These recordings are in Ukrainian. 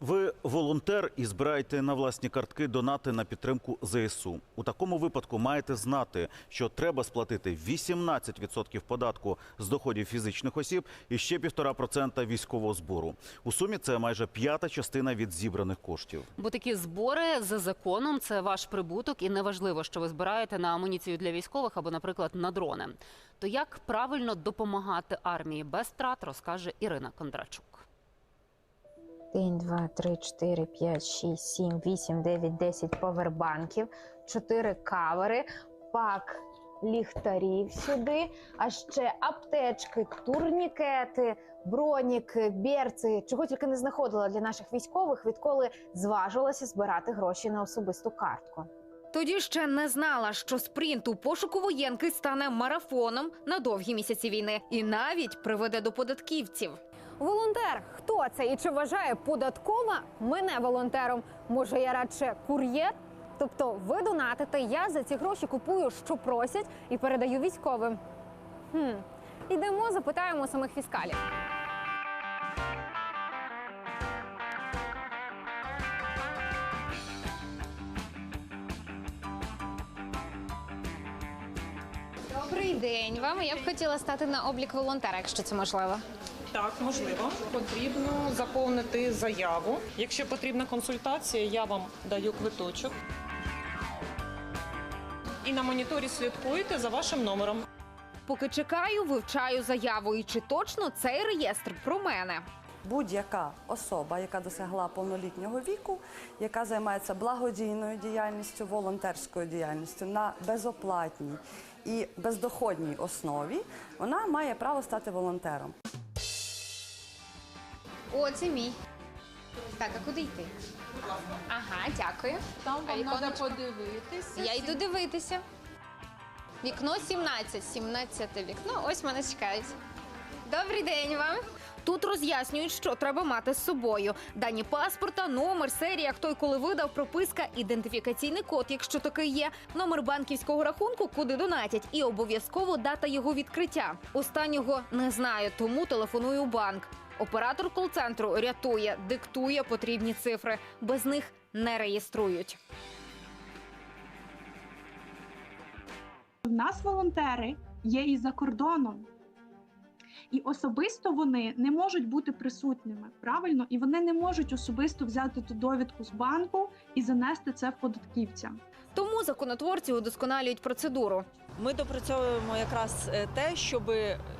Ви волонтер і збираєте на власні картки донати на підтримку ЗСУ. У такому випадку маєте знати, що треба сплатити 18% податку з доходів фізичних осіб і ще 1,5% військового збору. У сумі це майже п'ята частина від зібраних коштів. Бо такі збори за законом це ваш прибуток, і неважливо, що ви збираєте на амуніцію для військових або, наприклад, на дрони. То як правильно допомагати армії без втрат, розкаже Ірина Кондрачук. 1, 2, 3, 4, 5, 6, 7, 8, 9, 10 повербанків, 4 кавери, пак ліхтарів сюди, а ще аптечки, турнікети, броніки, берці, чого тільки не знаходила для наших військових, відколи зважилася збирати гроші на особисту картку. Тоді ще не знала, що спринт у пошуку воєнки стане марафоном на довгі місяці війни і навіть приведе до податківців. Волонтер, хто це і чи вважає податкова мене волонтером? Може, я радше кур'єр? Тобто, ви донатите, я за ці гроші купую, що просять, і передаю військовим. Хм. Ідемо, запитаємо самих фіскалів. Добрий день вам. Я б хотіла стати на облік волонтера, якщо це можливо. Так, можливо. Потрібно заповнити заяву. Якщо потрібна консультація, я вам даю квиточок. І на моніторі слідкуєте за вашим номером. Поки чекаю, вивчаю заяву. І чи точно цей реєстр про мене? Будь-яка особа, яка досягла повнолітнього віку, яка займається благодійною діяльністю, волонтерською діяльністю на безоплатній і бездоходній основі, вона має право стати волонтером. О, це мій. Так, а куди йти? Ага, дякую. Там вам треба подивитися. Я йду дивитися. Вікно 17, 17 вікно. Ось мене чекають. Добрий день вам. Тут роз'яснюють, що треба мати з собою: дані паспорта, номер, серія, хто й коли видав, прописка, ідентифікаційний код, якщо такий є, номер банківського рахунку, куди донатять, і обов'язково дата його відкриття. Останнього не знаю, тому телефоную у банк. Оператор кол-центру рятує, диктує потрібні цифри. Без них не реєструють. В нас волонтери є і за кордоном. І особисто вони не можуть бути присутніми, правильно? І вони не можуть особисто взяти ту довідку з банку і занести це в податківця. Тому законотворці удосконалюють процедуру. Ми допрацьовуємо якраз е, те, щоб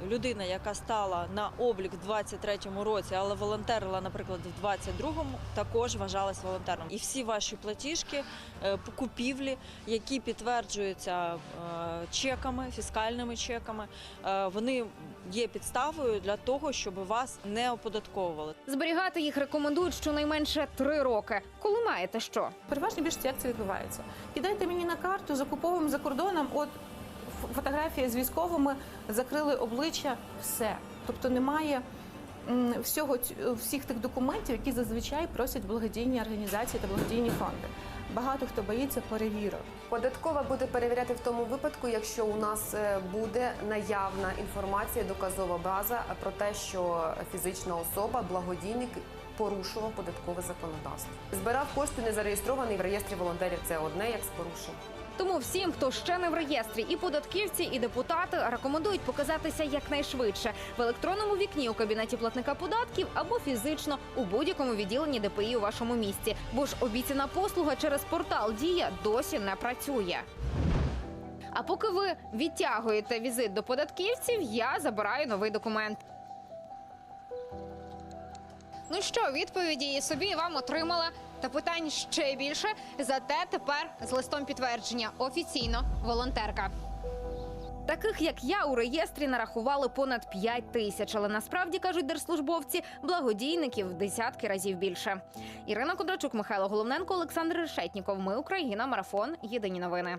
людина, яка стала на облік в 23-му році, але волонтерила, наприклад, в 22-му, також вважалась волонтером. І всі ваші платіжки, е, купівлі, які підтверджуються е, чеками, фіскальними чеками, вони є підставою для того, щоб вас не оподатковували. Зберігати їх рекомендують щонайменше три роки. Коли маєте що? Переважно більшість як це відбувається. Кидайте мені на карту, закуповуємо за кордоном. От ф- фотографія з військовими закрили обличчя, все. Тобто немає всього всіх тих документів, які зазвичай просять благодійні організації та благодійні фонди. Багато хто боїться перевірок. Податкова буде перевіряти в тому випадку, якщо у нас е, буде наявна інформація, доказова база про те, що фізична особа, благодійник порушував податкове законодавство. Збирав кошти не зареєстрований в реєстрі волонтерів. Це одне як з порушень. Тому всім, хто ще не в реєстрі, і податківці, і депутати рекомендують показатися якнайшвидше в електронному вікні у кабінеті платника податків або фізично у будь-якому відділенні ДПІ у вашому місті. Бо ж обіцяна послуга через портал Дія досі не працює. А поки ви відтягуєте візит до податківців, я забираю новий документ. Ну що, відповіді собі вам отримала. Та питань ще більше. Зате тепер з листом підтвердження офіційно волонтерка. Таких як я у реєстрі нарахували понад 5 тисяч, але насправді кажуть держслужбовці благодійників десятки разів більше. Ірина Кондрачук, Михайло Головненко, Олександр Решетніков. Ми Україна. Марафон. Єдині новини.